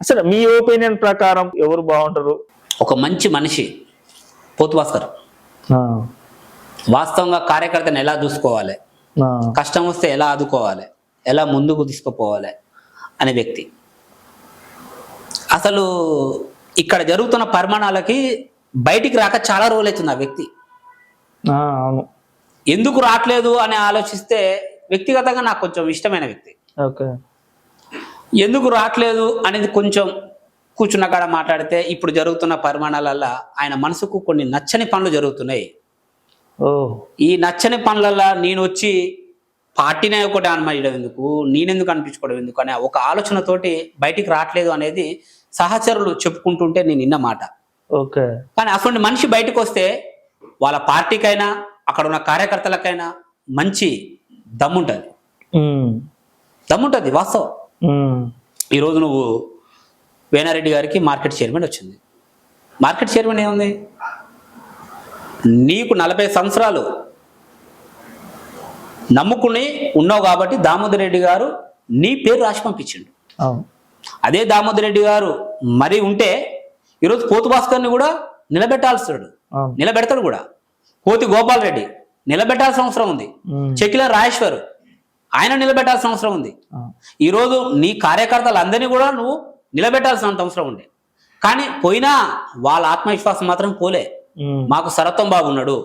అసలు మీ ఒపీనియన్ ప్రకారం ఎవరు బాగుంటారు? ఒక మంచి మనిషి పోతు భాస్కర్ వాస్తవంగా కార్యకర్తను ఎలా చూసుకోవాలి? కష్టం వస్తే ఎలా ఆదుకోవాలి? ఎలా ముందుకు తీసుకుపోవాలి అనే వ్యక్తి. అసలు ఇక్కడ జరుగుతున్న పరిమాణాలకి బయటికి రాక చాలా రోజులు అవుతుంది ఆ వ్యక్తి. అవును. ఎందుకు రావట్లేదు అని ఆలోచిస్తే వ్యక్తిగతంగా నాకు కొంచెం ఇష్టమైన వ్యక్తి. ఓకే. ఎందుకు రావట్లేదు అనేది కొంచెం కూర్చున్న కాడ మాట్లాడితే ఇప్పుడు జరుగుతున్న పరిమాణాలల్లో ఆయన మనసుకు కొన్ని నచ్చని పనులు జరుగుతున్నాయి. ఓ. ఈ నచ్చని పనులల్లో నేను వచ్చి పార్టీనే ఒకటి అనుమతించడం ఎందుకు? నేనెందుకు అనిపించుకోవడం ఎందుకు? అనే ఒక ఆలోచనతోటి బయటికి రావట్లేదు అనేది సహచరులు చెప్పుకుంటుంటే నేను విన్న మాట. ఓకే. కానీ అటువంటి మనిషి బయటకు వస్తే వాళ్ళ పార్టీకైనా అక్కడ ఉన్న కార్యకర్తలకైనా మంచి దమ్ముంటుంది. దమ్ముంటుంది వాస్తవం. ఈరోజు నువ్వు వేనారెడ్డి గారికి మార్కెట్ చైర్మన్ వచ్చింది. మార్కెట్ చైర్మన్ ఏముంది? నీకు నలభై సంవత్సరాలు. నమ్ముకుని ఉన్నావు కాబట్టి దామోదర్ రెడ్డి గారు నీ పేరు రాసి పంపించిండు. అదే దామోదర్ రెడ్డి గారు మరి ఉంటే ఈరోజు పోతు భాస్కర్ని కూడా నిలబెట్టాల్సినాడు అవును. నిలబెడతాడు కూడా. కోతి గోపాల్ రెడ్డి నిలబెట్టాల్సిన అవసరం ఉంది. చెక్కిల రాజేశ్వర్ ఆయన నిలబెట్టాల్సిన అవసరం ఉంది. ఈరోజు నీ కార్యకర్తలందరినీ కూడా నువ్వు నిలబెట్టాల్సినంత అవసరం ఉండే కానీ పోయినా వాళ్ళ ఆత్మవిశ్వాసం మాత్రం పోలే. మాకు సరత్వం బాగున్నాడు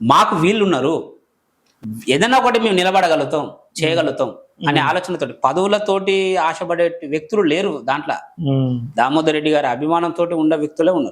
మాకు వీళ్ళు ఉన్నారు ఏదైనా ఒకటి మేము నిలబడగలుగుతాం చేయగలుగుతాం అనే ఆలోచనతోటి పదవులతోటి ఆశపడే వ్యక్తులు లేరు దాంట్లో. దామోదర్ రెడ్డి గారి అభిమానంతో ఉన్న వ్యక్తులే ఉన్నారు.